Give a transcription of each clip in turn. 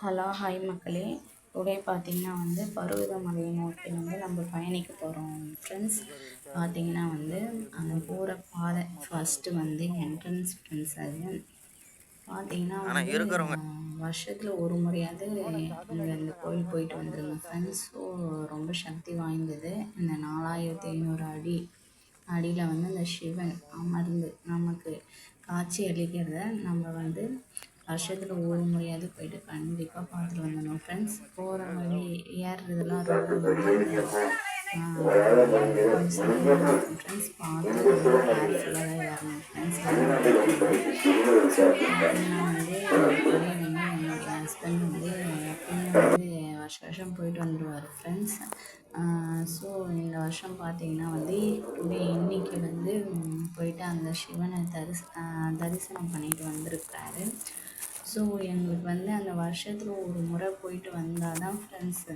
Hello hi மக்களே. Today பார்த்தீங்கன்னா வந்து பருவதமலையை நோக்கி வந்து நம்ம பயணிக்க போகிறோம் ஃப்ரெண்ட்ஸ் பார்த்தீங்கன்னா வந்து அந்த போகிற பாதை ஃபஸ்ட்டு வந்து என்ட்ரன்ஸ் ஃப்ரெண்ட்ஸ் அது பார்த்தீங்கன்னா வருஷத்தில் ஒரு முறையாவது இங்கே இந்த கோயில் போயிட்டு வந்துருங்க ஃப்ரெண்ட்ஸ் ஸோ ரொம்ப சக்தி வாய்ந்தது. இந்த நாலாயிரத்தி ஐநூறு அடி அடியில் வந்து அந்த சிவன் அமர்ந்து நமக்கு காட்சி அளிக்கிறத நம்ம வந்து வருஷத்தில் ஒரு முறையாவது போயிட்டு கண்டிப்பாக பார்த்துட்டு வந்துடணும். ஃப்ரெண்ட்ஸ் போகிற வழி ஏறுறதுலாம் ரொம்ப ஃப்ரெண்ட்ஸ் பார்த்து கேர்ஃபுல்லாக ஏறணும் ஃப்ரெண்ட்ஸ் நான் வந்து வந்து ஹஸ்பண்ட் வந்து எப்பயுமே வந்து வருஷம் வருஷம் போயிட்டு வந்துடுவார் ஃப்ரெண்ட்ஸ் ஸோ இந்த வருஷம் பார்த்தீங்கன்னா வந்து டுடே இன்னைக்கு வந்து போயிட்டு அந்த சிவனை தரிச தரிசனம் பண்ணிட்டு வந்திருக்காரு ஸோ எங்களுக்கு வந்து அந்த வருஷத்தில் ஒரு முறை போயிட்டு வந்தால் தான் ஃப்ரெண்ட்ஸு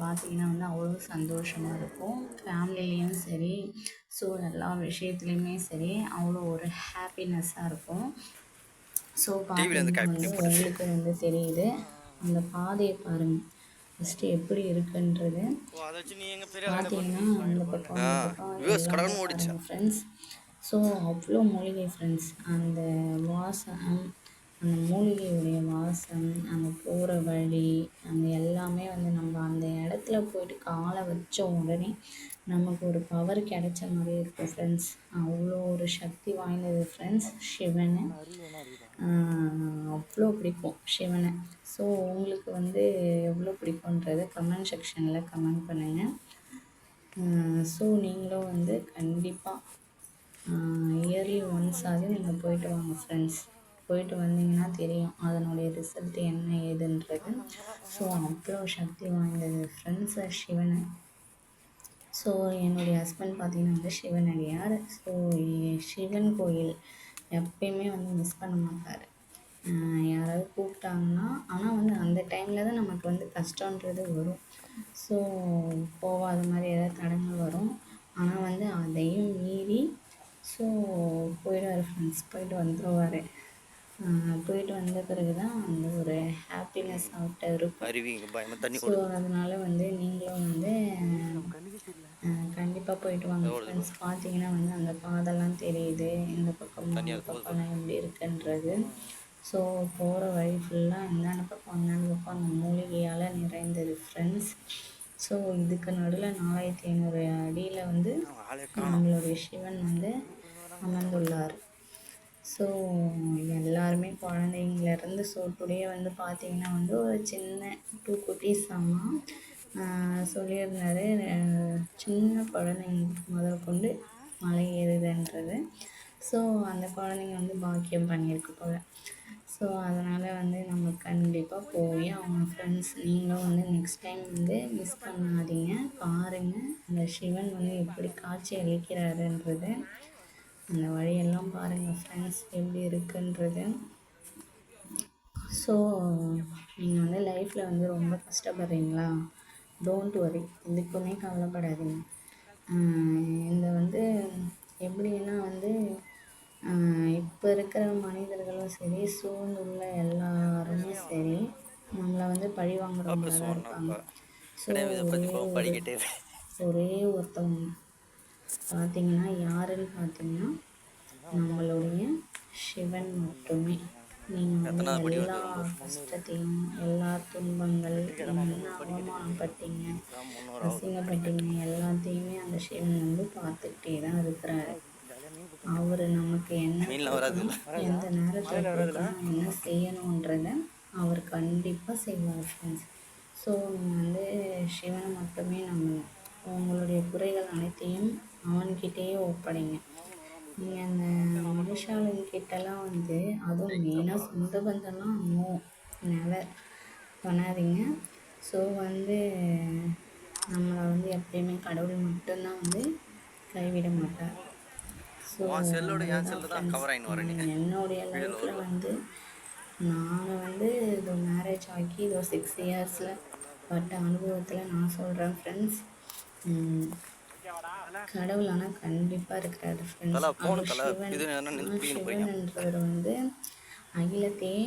பார்த்திங்கன்னா வந்து அவ்வளோ சந்தோஷமாக இருக்கும். ஃபேமிலிலேயும் சரி ஸோ எல்லா விஷயத்துலையுமே சரி அவ்வளோ ஒரு ஹாப்பினஸ்ஸாக இருக்கும். ஸோ பார்த்தீங்கன்னா வந்து உங்களுக்கு வந்து தெரியுது அந்த பாதையை பாருங்கள் ஃபஸ்ட்டு எப்படி இருக்குன்றது. பார்த்தீங்கன்னா அந்த பக்கம் ஃப்ரெண்ட்ஸ் ஸோ அவ்வளோ மூலிகை ஃப்ரெண்ட்ஸ் அந்த வாசம் அந்த மூலிகையுடைய வாசம் அங்கே போகிற வழி அங்கே எல்லாமே வந்து நம்ம அந்த இடத்துல போயிட்டு காலை வச்ச உடனே நமக்கு ஒரு பவர் கிடைச்ச மாதிரி இருக்கும் ஃப்ரெண்ட்ஸ் அவ்வளோ ஒரு சக்தி வாய்ந்தது ஃப்ரெண்ட்ஸ் சிவனை. அவ்வளோ பிடிக்கும் சிவனை. ஸோ உங்களுக்கு வந்து எவ்வளோ பிடிக்குன்றத கமெண்ட் செக்ஷனில் கமெண்ட் பண்ணுங்கள் ஸோ நீங்களும் வந்து கண்டிப்பாக இயர்லி ஒன்ஸாவது நீங்கள் போயிட்டு வாங்க ஃப்ரெண்ட்ஸ் போயிட்டு வந்தீங்கன்னா தெரியும் அதனுடைய ரிசல்ட் என்ன ஏதுன்றது. ஸோ அவ்வளோ சக்தி வாய்ந்தது. ஃப்ரெண்ட்ஸு சிவன். ஸோ என்னுடைய ஹஸ்பண்ட் பார்த்திங்கன்னா வந்து சிவனடியார் ஸோ சிவன் கோயில். எப்பயுமே வந்து மிஸ் பண்ண மாட்டார். யாராவது கூப்பிட்டாங்கன்னா ஆனால் வந்து அந்த டைமில் தான் நமக்கு வந்து கஷ்டன்றது வரும். ஸோ போகாத மாதிரி ஏதாவது தடங்கள் வரும். ஆனால் வந்து அதையும் மீறி ஸோ போயிடுவார். ஃப்ரெண்ட்ஸ் போயிட்டு வந்துடுவார் போயிட்டு வந்த பிறகு தான் அந்த ஒரு ஹாப்பினஸ் அவர்கிட்ட இருக்கும் ஸோ அதனால் வந்து நீங்களும் வந்து கண்டிப்பாக போயிட்டு வாங்க ஃப்ரெண்ட்ஸ் பார்த்தீங்கன்னா வந்து அந்த பாதெல்லாம் தெரியுது. இந்த பக்கம் அந்த பக்கம்லாம் எப்படி இருக்குன்றது. ஸோ போகிற வழி ஃபுல்லாக இந்தாண்ட பக்கம் அந்தாண்ட பக்கம் அந்த மூலிகையால் நிறைந்தது ஃப்ரெண்ட்ஸ் ஸோ இதுக்கு நடுவில் நாலாயிரத்தி ஐநூறு அடியில் வந்து நம்மளுடைய சிவன் வந்து அமர்ந்துள்ளார். ஸோ எல்லாருமே குழந்தைங்கலேருந்து ஸோ டுடே வந்து பார்த்திங்கன்னா வந்து ஒரு சின்ன டூ குட்டீஸ் அம்மா சொல்லியிருந்தாரு. சின்ன குழந்தைங்க முதல் கொண்டு மலை ஏறுதுன்றது. ஸோ அந்த குழந்தைங்க வந்து பாக்கியம் பண்ணியிருக்கு போல். ஸோ அதனால் வந்து நம்ம கண்டிப்பாக போய் அவங்க ஃப்ரெண்ட்ஸ் நீங்களும் வந்து நெக்ஸ்ட் டைம் வந்து மிஸ் பண்ணாதீங்க. பாருங்கள் அந்த சிவன் வந்து எப்படி காட்சி அளிக்கிறாருன்றது. அந்த வழியெல்லாம் பாருங்கள் ஃப்ரெண்ட்ஸ் எப்படி இருக்குன்றது. ஸோ நீங்கள் வந்து லைஃப்பில் வந்து ரொம்ப கஷ்டப்படுறீங்களா? டோன்ட் வரி எதுக்குமே கவலைப்படாதீங்க. இந்த வந்து எப்படின்னா வந்து இப்போ இருக்கிற மனிதர்களும் சரி சூழ்ந்துள்ள எல்லாருமே சரி நம்மளை வந்து பழி வாங்குறவங்க இருப்பாங்க. ஸோ ஒரே ஒருத்தவங்க பார்த்தீங்கன்னா யாருன்னு பார்த்தீங்கன்னா நம்மளுடைய சிவன் மட்டுமே. நீங்கள் வந்து எல்லா கஷ்டத்தையும் எல்லா துன்பங்கள் என்ன அவமானப்பட்டீங்க அசிங்கப்பட்டீங்க எல்லாத்தையுமே அந்த சிவன் வந்து பார்த்துக்கிட்டே தான் இருக்கிறாரு. அவர் நமக்கு என்ன எந்த நேரத்தில் என்ன செய்யணுன்றத அவர் கண்டிப்பாக செய்வார் ஃப்ரெண்ட்ஸ் ஸோ நீங்கள் வந்து சிவனை மட்டுமே நம்பணும். உங்களுடைய குறைகள் அனைத்தையும் அவன்கிட்டயே ஒப்படைங்க. நீங்கள் அந்த மனுஷாளுங்கிட்டலாம் வந்து அதுவும் மெயினாக சொந்த பந்தம்லாம் நோ நெவர் பண்ணாதீங்க. ஸோ வந்து நம்மளை வந்து எப்பயுமே கடவுள் மட்டும்தான் வந்து கைவிட மாட்டார். ஸோ என்னுடைய லைஃப்பில் வந்து நான் வந்து இது மேரேஜ் ஆகி இதோ சிக்ஸ் இயர்ஸில் பட்ட அனுபவத்தில் நான் சொல்கிறேன் ஃப்ரெண்ட்ஸ் கடவுள் ஆனால் கண்டிப்பாக இருக்கிறாரு சிவன்ன்றவர் வந்து அகிலத்தையே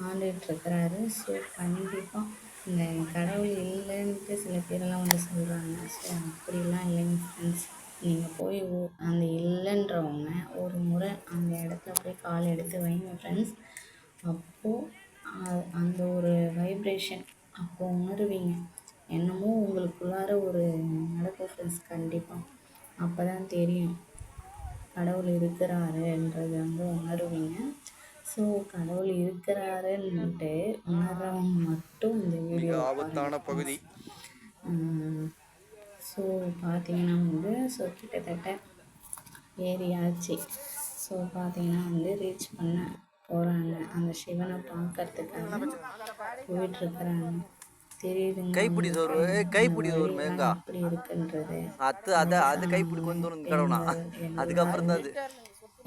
ஆண்டுகிட்ருக்கிறாரு ஸோ கண்டிப்பாக இந்த கடவுள் இல்லைன்ட்டு சில பேரெல்லாம் வந்து சொல்கிறாங்க ஸோ அப்படிலாம் இல்லைங்க ஃப்ரெண்ட்ஸ் நீங்கள் போய் அந்த இல்லைன்றவங்க ஒரு முறை அந்த இடத்துல போய் கால் எடுத்து வைங்க ஃப்ரெண்ட்ஸ் அப்போது அந்த ஒரு வைப்ரேஷன் அப்போ உணருவீங்க. என்னமோ உங்களுக்குள்ளார ஒரு நடக்கும் ஃப்ரெண்ட்ஸ் கண்டிப்பாக அப்போ தான் தெரியும். கடவுள் இருக்கிறாருன்றது வந்து உணருவீங்க. ஸோ கடவுள் இருக்கிறாருன்னுட்டு உணர்றவங்க மட்டும் இந்த வீடியோ ஆபத்தான பகுதி. ஸோ பார்த்தீங்கன்னா வந்து ஸோ கிட்டத்தட்ட ஏறியாச்சு. ஸோ பார்த்தீங்கன்னா வந்து ரீச் பண்ண போகிறாங்க அந்த சிவனை பார்க்கறதுக்காக போயிட்டுருக்குறாங்க தெரியுதுங்க. கைப்பிடி சோறு, கைப்பிடி சோறு மேங்கா. எப்படி இருக்குன்றது. அது அத அது கைப்பிடி தூரம் கடவுனா. அதுக்கப்புறம் தான் அது.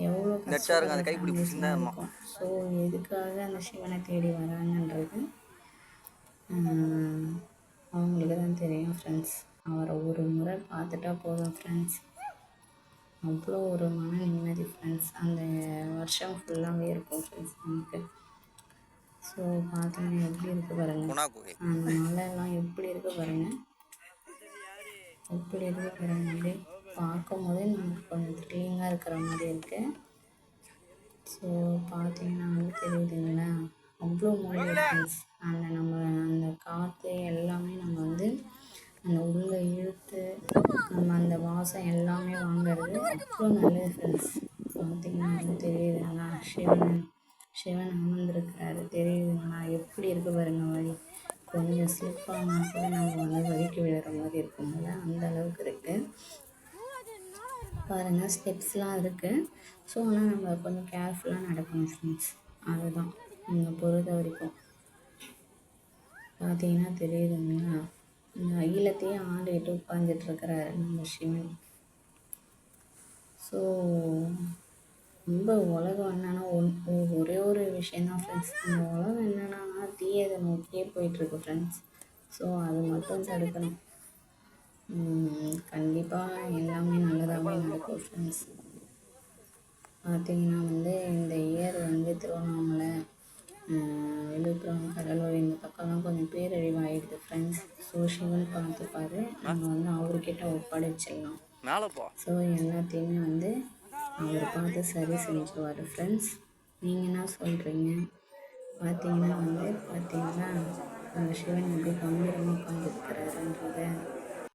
எவ்வளோ நெட்டா இருக்கும், அந்த கைப்பிடி பிடிச்சிருந்தா ஆமா. ஸோ எதுக்காக அந்த சிவனை தேடி வராங்கன்றது அவங்களுக்கு தான் தெரியும் ஃப்ரெண்ட்ஸ் அவரை ஒரு முறை பார்த்துட்டா போதும் ஃப்ரெண்ட்ஸ் அவ்வளோ ஒரு மன நிம்மதி ஃப்ரெண்ட்ஸ் அந்த வருஷம் ஃபுல்லாகவே இருக்கும் ஃப்ரெண்ட்ஸ் நமக்கு. ஸோ பார்த்தீங்கன்னா எப்படி இருக்கு பாருங்க. குணா குகை அந்த மலையெல்லாம் எப்படி இருக்கு பாருங்க. எப்படி இருக்கு பாருங்க. அப்படியே பார்க்கும் போதே நமக்கு கொஞ்சம் த்ரில்லிங்காக இருக்கிற மாதிரி இருக்கு. ஸோ பார்த்தீங்கன்னா வந்து தெரியுதுங்களா? அவ்வளோ மூலிகை ஃப்ரெண்ட்ஸ் அந்த நம்ம அந்த காற்று எல்லாமே நம்ம வந்து அந்த உள்ளே இழுத்து நம்ம அந்த வாசம் எல்லாமே வாங்குறது அவ்வளோ நல்லது ஃப்ரெண்ட்ஸ் பார்த்தீங்கன்னா வந்து தெரியுதுங்களா? சிவன். சிவன் அமர்ந்திருக்கிறாரு. தெரியுதுங்களா எப்படி இருக்குது பாருங்க வழி. கொஞ்சம் ஸ்லிப் கூட நம்ம வந்து வழிக்கு விழுற மாதிரி இருக்கும்ல அந்த அளவுக்கு இருக்குது பாருங்கள் ஸ்டெப்ஸ்லாம் இருக்குது ஸோ ஆனால் நம்ம கொஞ்சம் கேர்ஃபுல்லாக நடக்கணும் ஃப்ரெண்ட்ஸ் அதுதான். நீங்கள் பொறுத்த வரைக்கும். பார்த்தீங்கன்னா தெரியுதுங்களா இந்த அகிலத்தையே ஆண்டுகிட்டு உட்காந்துட்ருக்கிறாரு நம்ம சிவன். ஸோ ரொம்ப உலகம் என்னன்னா ஒன் ஒரே ஒரு விஷயந்தான் ஃப்ரெண்ட்ஸ் இந்த உலகம் என்னன்னா தீயதை நோக்கியே போயிட்டுருக்கு ஃப்ரெண்ட்ஸ் ஸோ அது மட்டும் தடுக்கணும். கண்டிப்பாக எல்லாமே நல்லதாகவே நடக்கும் ஃப்ரெண்ட்ஸ் பார்த்தீங்கன்னா வந்து இந்த இயர் வந்து திருவண்ணாமலை விழுப்புரம் கடலூர் இந்த பக்கம்லாம் கொஞ்சம் பேரழிவாயிடுது ஃப்ரெண்ட்ஸ் ஸோ சிவன் பார்த்துப்பாரு நம்ம வந்து அவர்கிட்ட ஒப்படைச்சிடலாம். ஸோ எல்லாத்தையுமே வந்து அவர் பார்த்து சரி செஞ்சுருவார் ஃப்ரெண்ட்ஸ் நீங்கள் என்ன சொல்கிறீங்க பார்த்தீங்கன்னா வந்து பார்த்தீங்கன்னா அந்த சிவன் எப்படி கம்பீரமாக உட்காந்துருக்கிறாருன்றத